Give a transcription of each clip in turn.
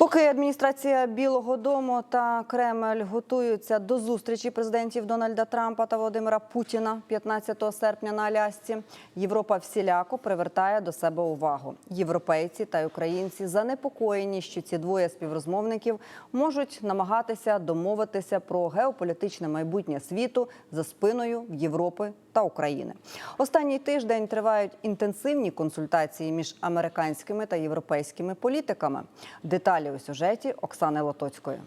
Поки адміністрація Білого Дому та Кремль готуються до зустрічі президентів Дональда Трампа та Володимира Путіна 15 серпня на Алясці, Європа всіляко привертає до себе увагу. Європейці та українці занепокоєні, що ці двоє співрозмовників можуть намагатися домовитися про геополітичне майбутнє світу за спиною Європи та України. Останній тиждень тривають інтенсивні консультації між американськими та європейськими політиками. Деталі у сюжеті Оксани Лотоцької.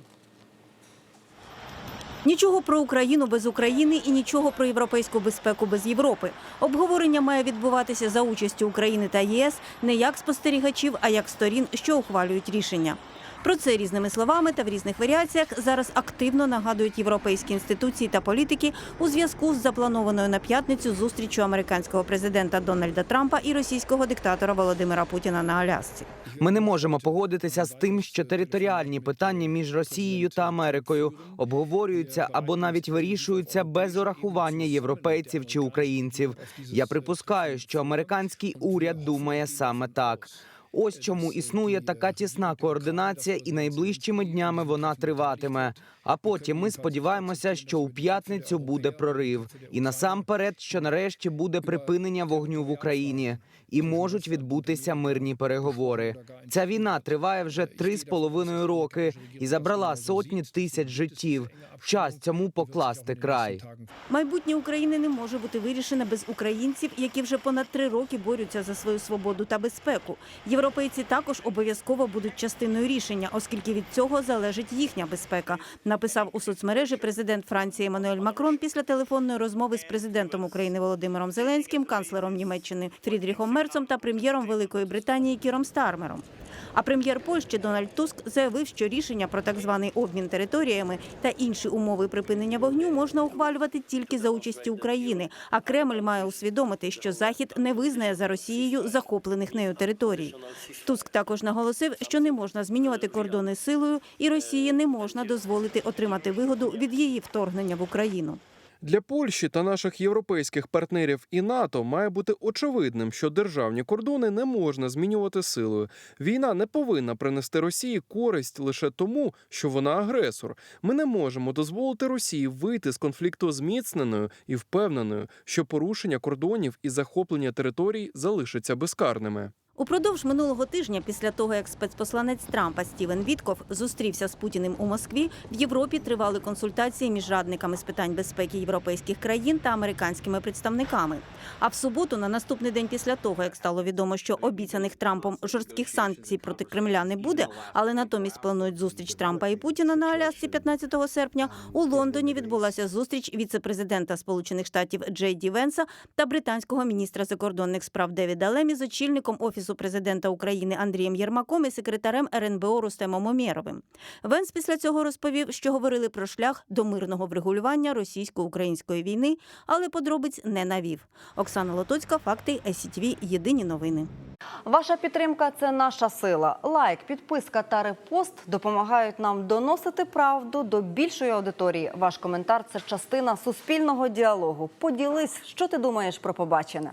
Нічого про Україну без України і нічого про європейську безпеку без Європи. Обговорення має відбуватися за участю України та ЄС не як спостерігачів, а як сторін, що ухвалюють рішення. Про це різними словами та в різних варіаціях зараз активно нагадують європейські інституції та політики у зв'язку з запланованою на п'ятницю зустрічю американського президента Дональда Трампа і російського диктатора Володимира Путіна на Алясці. Ми не можемо погодитися з тим, що територіальні питання між Росією та Америкою обговорюються або навіть вирішуються без урахування європейців чи українців. Я припускаю, що американський уряд думає саме так. Ось чому існує така тісна координація, і найближчими днями вона триватиме. А потім ми сподіваємося, що у п'ятницю буде прорив, і насамперед, що нарешті буде припинення вогню в Україні, і можуть відбутися мирні переговори. Ця війна триває вже три з половиною роки і забрала сотні тисяч життів. Час цьому покласти край. Майбутнє України не може бути вирішене без українців, які вже понад три роки борються за свою свободу та безпеку. Європейці також обов'язково будуть частиною рішення, оскільки від цього залежить їхня безпека. Написав у соцмережі президент Франції Еммануель Макрон після телефонної розмови з президентом України Володимиром Зеленським, канцлером Німеччини Фрідріхом Мерцом та прем'єром Великої Британії Кіром Стармером. А прем'єр Польщі Дональд Туск заявив, що рішення про так званий обмін територіями та інші умови припинення вогню можна ухвалювати тільки за участі України. А Кремль має усвідомити, що Захід не визнає за Росією захоплених нею територій. Туск також наголосив, що не можна змінювати кордони силою, і Росії не можна дозволити отримати вигоду від її вторгнення в Україну. Для Польщі та наших європейських партнерів і НАТО має бути очевидним, що державні кордони не можна змінювати силою. Війна не повинна принести Росії користь лише тому, що вона агресор. Ми не можемо дозволити Росії вийти з конфлікту зміцненою і впевненою, що порушення кордонів і захоплення територій залишаться безкарними. Упродовж минулого тижня, після того як спецпосланець Трампа Стівен Вітков зустрівся з Путіним у Москві, в Європі тривали консультації між радниками з питань безпеки європейських країн та американськими представниками. А в суботу, на наступний день після того, як стало відомо, що обіцяних Трампом жорстких санкцій проти Кремля не буде, але натомість планують зустріч Трампа і Путіна на Алясці 15 серпня. У Лондоні відбулася зустріч віце-президента Сполучених Штатів Джей Ді Венса та британського міністра закордонних справ Девіда Лемі з очільником офісу президента України Андрієм Єрмаком і секретарем РНБО Рустемом Омєровим. Венс після цього розповів, що говорили про шлях до мирного врегулювання російсько-української війни, але подробиць не навів. Оксана Лотоцька, факти СІТВ, Єдині новини. Ваша підтримка це наша сила. Лайк, підписка та репост допомагають нам доносити правду до більшої аудиторії. Ваш коментар це частина суспільного діалогу. Поділись, що ти думаєш про побачене.